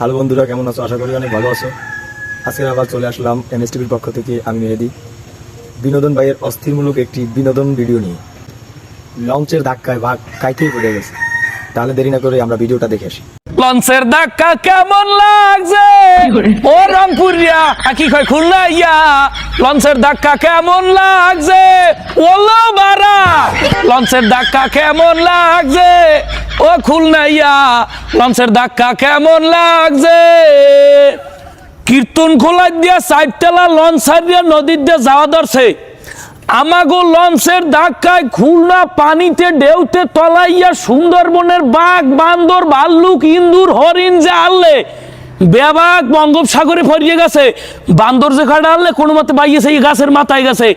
Hello বন্ধুরা, কেমন আছো? আশা করি অনেক ভালো আছো। আজকে আবার চলে আসলাম এনএসটিভির পক্ষ থেকে, আমি মেহেদি। বিনোদন ভাইয়ের অস্থিরমূলক একটি বিনোদন ভিডিও নিয়ে। লঞ্চের ধাক্কায় ভাগ কাইতেই পড়ে গেছে। তাহলে দেরি না করে আমরা ভিডিওটা দেখে আসি। লঞ্চের ধাক্কা কেমন লাগছে? ও রংপুরিয়া কি কয় খুলনা ইয়া লঞ্চের ধাক্কা কেমন লাগছে? ওলো বারা লঞ্চের ধাক্কা কেমন লাগছে? ও খুলনা ইয়া লঞ্চের ধাক্কা কেমন লাগছে? কীর্তন খোলা দিয়া সাইডটালা লঞ্চ সারিয়া নদীর দিয়ে যাওয়া ধরছে। আমাগো লঞ্চের ধাক্কায় খুলনা পানিতে ঢেউতে তলাইয়া সুন্দরবনের বাঘ, বান্দর, ভাল্লুক, ইন্দুর, হরিণ যে আনলে, বেবাক বঙ্গোপসাগরে ফরিয়ে গেছে। বান্দর যে খাটা আনলে, কোনো মতে বাইয়েছে এই গাছের মাথায় গেছে।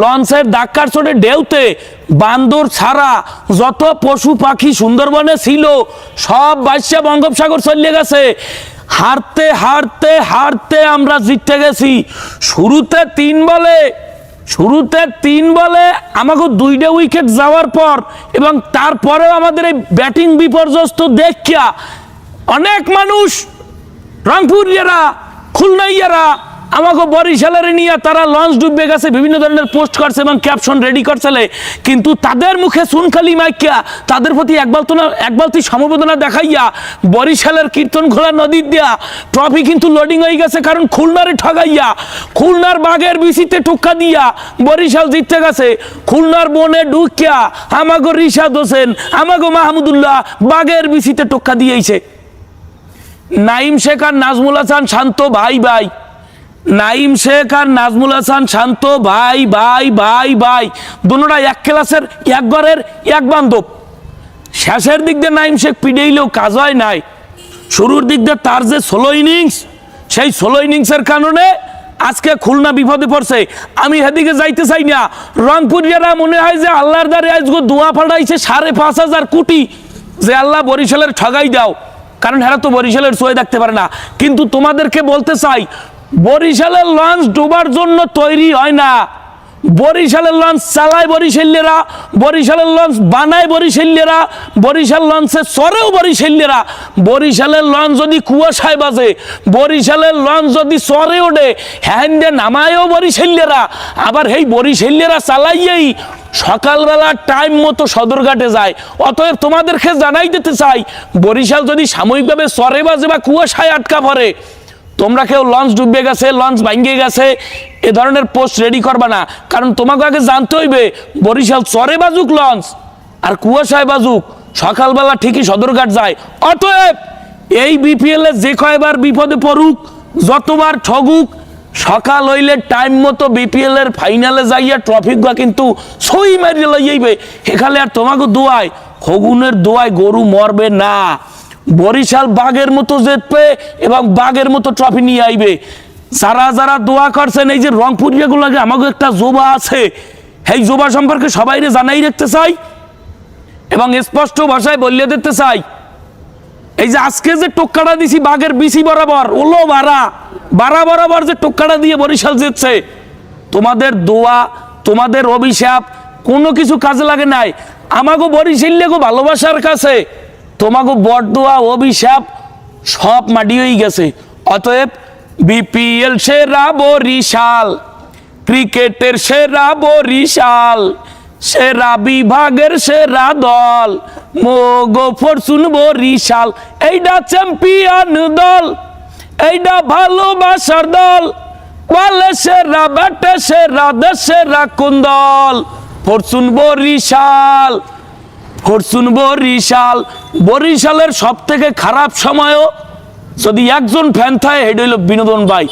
লঞ্চের ধাক্কার চোটে ঢেউতে বান্দর ছাড়া যত পশু পাখি সুন্দরবনে ছিল, সব বাইশা বঙ্গোপসাগর চলে গেছে। হারতে হারতে হারতে আমরা জিততে গেছি। শুরুতে তিন বলে শুরুতে তিন বলে আমাকে দুইটা উইকেট যাওয়ার পর এবং তারপরেও আমাদের এই ব্যাটিং বিপর্যস্ত দেখিয়া অনেক মানুষ রংপুর রংপুরিয়ারা খুলনাইয়ারা আমাকে বরিশালের নিয়ে তারা লঞ্চ ডুববে গেছে, বিভিন্ন ধরনের পোস্ট করছে এবং ক্যাপশন রেডি করছিলে কিন্তু তাদের মুখে সুনখালি মাইকিয়া তাদের প্রতি এক বালতনা, এক বালতি সমবেদনা দেখাইয়া বরিশালের কীর্তন খোলা নদীর দিয়া ট্রফি কিন্তু লোডিং হয়ে গেছে, কারণ খুলনারে ঠগাইয়া, খুলনার বাঘের বিসিতে টোক্কা দিয়া বরিশাল জিততে গেছে। খুলনার বনে ঢুকিয়া আমাগো রিশাদ হোসেন, আমাগো মাহমুদুল্লাহ বাঘের বিসিতে টোক্কা দিয়েছে নাইম শেখ আর নাজমুল হাসান শান্ত ভাই ভাই। নাইম শেখ আর নাজমুল হাসান শান্ত, ভাই ভাই ভাই ভাই। দুনোটা এক ক্লাসের, এক ঘরের, এক বান্ধব। শেষের দিক দিয়ে নাইম শেখ পিডেইলেও কাজ হয় নাই। শুরুর দিক দিয়ে তার যে ষোলো ইনিংস, সেই ষোলো ইনিংসের কারণে আজকে খুলনা বিপদে পড়ছে। আমি সেদিকে যাইতে চাই না। রংপুরিয়ারা মনে হয় যে আল্লাহর দ্বারে আজকে দোয়া ফাটাইছে সাড়ে পাঁচ হাজার কোটি। যে আল্লাহ বরিশালের ঠগাই দাও। কারণ হেরা তো বরিশালের সোয়ে দেখতে পারে না। কিন্তু তোমাদেরকে বলতে চাই বরিশালের লঞ্চ ডোবার জন্য তৈরি হয় না। বরিশালের লঞ্চ চালায় বরিশাল্যেরা বরিশালের লঞ্চ বানায় বরিশাল্যেরা বরিশাল লঞ্চে চরেও বরিশাল্যেরা বরিশালের লঞ্চ যদি কুয়াশায় বাজে, বরিশালের লঞ্চ যদি চরে ওঠে হ্যান্ডে নামায়ও বরিশাল্যেরা আবার এই বরিশাল্যেরা চালাইয়েই সকালবেলা টাইম মতো সদরঘাটে যায়। অতএব তোমাদেরকে জানাই দিতে চাই, বরিশাল যদি সাময়িকভাবে চরে বাজে বা কুয়াশায় আটকা পড়ে তোমরা কেউ লঞ্চ ডুবে গেছে লঞ্চ ভাঙ্গে গেছে, এ ধরনের পোস্ট রেডি করবা না। কারণ তোমাকে আগে জানতে হইবে, বরিশাল চরে বাজুক লঞ্চ আর কুয়াশায় বাজুক, সকালবেলা ঠিকই সদরঘাট যায়। অতএব এই বিপিএল এ যে কয়বার বিপদে পড়ুক, যতবার ঠগুক, সকাল হইলে টাইম মতো বিপিএল এর ফাইনালে যাইয়া ট্রফি গুয়া কিন্তু সই মারিয়ে লইয়াইবে। এখানে আর তোমাকে দোয়ায়, হগুনের দোয়ায় গরু মরবে না। বরিশাল বাঘের মতো জেতবে এবং বাঘের মতো ট্রফি নিয়ে আইবে। যারা যারা দোয়া করছেন, এই যে রংপুর যেগুলোকে আমাকে একটা জোবা আছে এই জোবা সম্পর্কে সবাইরে জানাই রাখতে চাই এবং স্পষ্ট ভাষায় বললে দিতে চাই। এই যে আজকে যে টোক্কাটা দিছি বাঘের বিসি বরাবর, ওলো বাড়া বারা বরাবর যে টোক্কাটা দিয়ে বরিশাল জিতছে, তোমাদের দোয়া, তোমাদের অভিশাপ কোনো কিছু কাজে লাগে নাই। আমাগো বরিশাল গো ভালোবাসার কাছে তোমাগো বরদোয়া অভিশাপ, সব মাটি হয়ে গেছে। অতএব বিপিএল সেরা বরিশাল, ক্রিকেটের সেরা বরিশাল, সেরা বিভাগের সেরা দল, মোগো ফরচুন বরিশাল এইটা চ্যাম্পিয়ন দল এইটা ভালোবাসার দল বলে সেরা ব্যাটে সেরা দেশেরা কোন দল? ফরচুন বরিশাল ফরচুন বরিশাল বরিশালের সব থেকে খারাপ সময়ও যদি একজন ফ্যান থাকে, হেড হইল বিনোদন ভাই।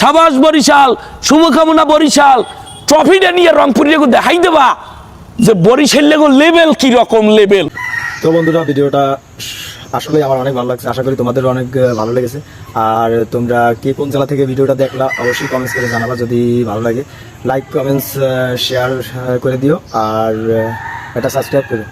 সাবাস বরিশাল, শুভকামনা বরিশাল ট্রফিটা নিয়ে রংপুরে দেখাই দেবা যে বরিশাল লেগো লেভেল কি রকম লেভেল তো বন্ধুরা, ভিডিওটা আসলে আমার অনেক ভালো লাগছে। আশা করি তোমাদের অনেক ভালো লেগেছে। আর তোমরা কে কোন জেলা থেকে ভিডিওটা দেখলা, অবশ্যই কমেন্টস করে জানাবা যদি ভালো লাগে। লাইক কমেন্টস শেয়ার করে দিও। আর এটা সাবস্ক্রাইব করো।